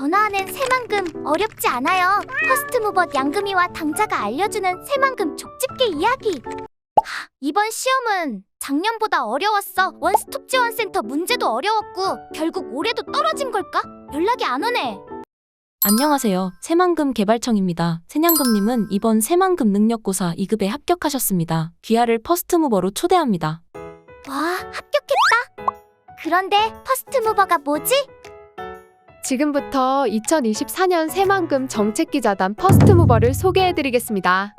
변화하는 새만금 어렵지 않아요. 퍼스트무버 양금이와 당자가 알려주는 새만금 족집게 이야기. 하, 이번 시험은 작년보다 어려웠어. 원스톱 지원센터 문제도 어려웠고 결국 올해도 떨어진 걸까? 연락이 안 오네. 안녕하세요. 새만금 개발청입니다. 새냥금님은 이번 새만금 능력고사 2급에 합격하셨습니다. 귀하를 퍼스트무버로 초대합니다. 와, 합격했다. 그런데 퍼스트무버가 뭐지? 지금부터 2024년 새만금 정책기자단 퍼스트무버를 소개해드리겠습니다.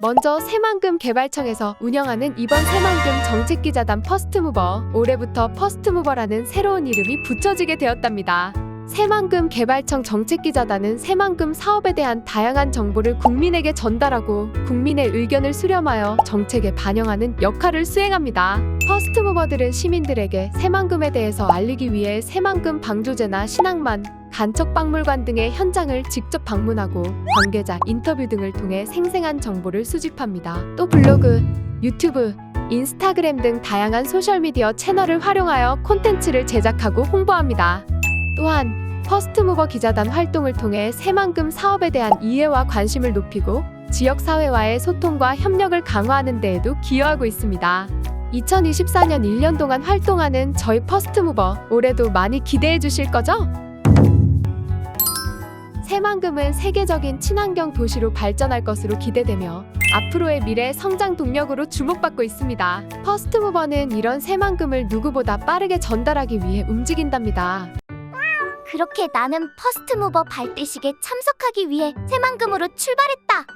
먼저 새만금 개발청에서 운영하는 이번 새만금 정책기자단 퍼스트무버 올해부터 퍼스트무버라는 새로운 이름이 붙여지게 되었답니다. 새만금 개발청 정책기자단은 새만금 사업에 대한 다양한 정보를 국민에게 전달하고 국민의 의견을 수렴하여 정책에 반영하는 역할을 수행합니다. 퍼스트무버들은 시민들에게 새만금에 대해서 알리기 위해 새만금 방조제나 신앙만, 간척박물관 등의 현장을 직접 방문하고 관계자 인터뷰 등을 통해 생생한 정보를 수집합니다. 또 블로그, 유튜브, 인스타그램 등 다양한 소셜미디어 채널을 활용하여 콘텐츠를 제작하고 홍보합니다. 또한 퍼스트무버 기자단 활동을 통해 새만금 사업에 대한 이해와 관심을 높이고 지역사회와의 소통과 협력을 강화하는 데에도 기여하고 있습니다. 2024년 1년 동안 활동하는 저희 퍼스트무버 올해도 많이 기대해 주실 거죠? 새만금은 세계적인 친환경 도시로 발전할 것으로 기대되며 앞으로의 미래 성장 동력으로 주목받고 있습니다. 퍼스트무버는 이런 새만금을 누구보다 빠르게 전달하기 위해 움직인답니다. 그렇게 나는 퍼스트무버 발대식에 참석하기 위해 새만금으로 출발했다.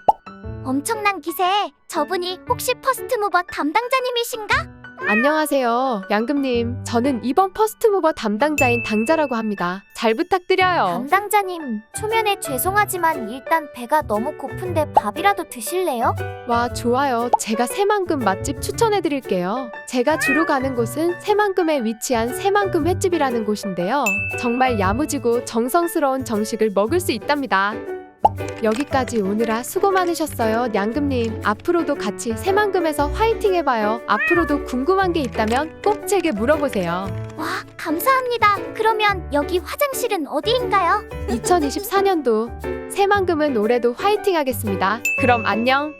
엄청난 기세에 저분이 혹시 퍼스트무버 담당자님이신가? 안녕하세요. 양금님. 저는 이번 퍼스트 무버 담당자인 당자라고 합니다. 잘 부탁드려요. 담당자님, 초면에 죄송하지만 일단 배가 너무 고픈데 밥이라도 드실래요? 와, 좋아요. 제가 새만금 맛집 추천해 드릴게요. 제가 주로 가는 곳은 새만금에 위치한 새만금 횟집이라는 곳인데요. 정말 야무지고 정성스러운 정식을 먹을 수 있답니다. 여기까지 오느라 수고 많으셨어요, 양금님. 앞으로도 같이 새만금에서 화이팅 해봐요. 앞으로도 궁금한 게 있다면 꼭 제게 물어보세요. 와, 감사합니다. 그러면 여기 화장실은 어디인가요? 2024년도 새만금은 올해도 화이팅 하겠습니다. 그럼 안녕.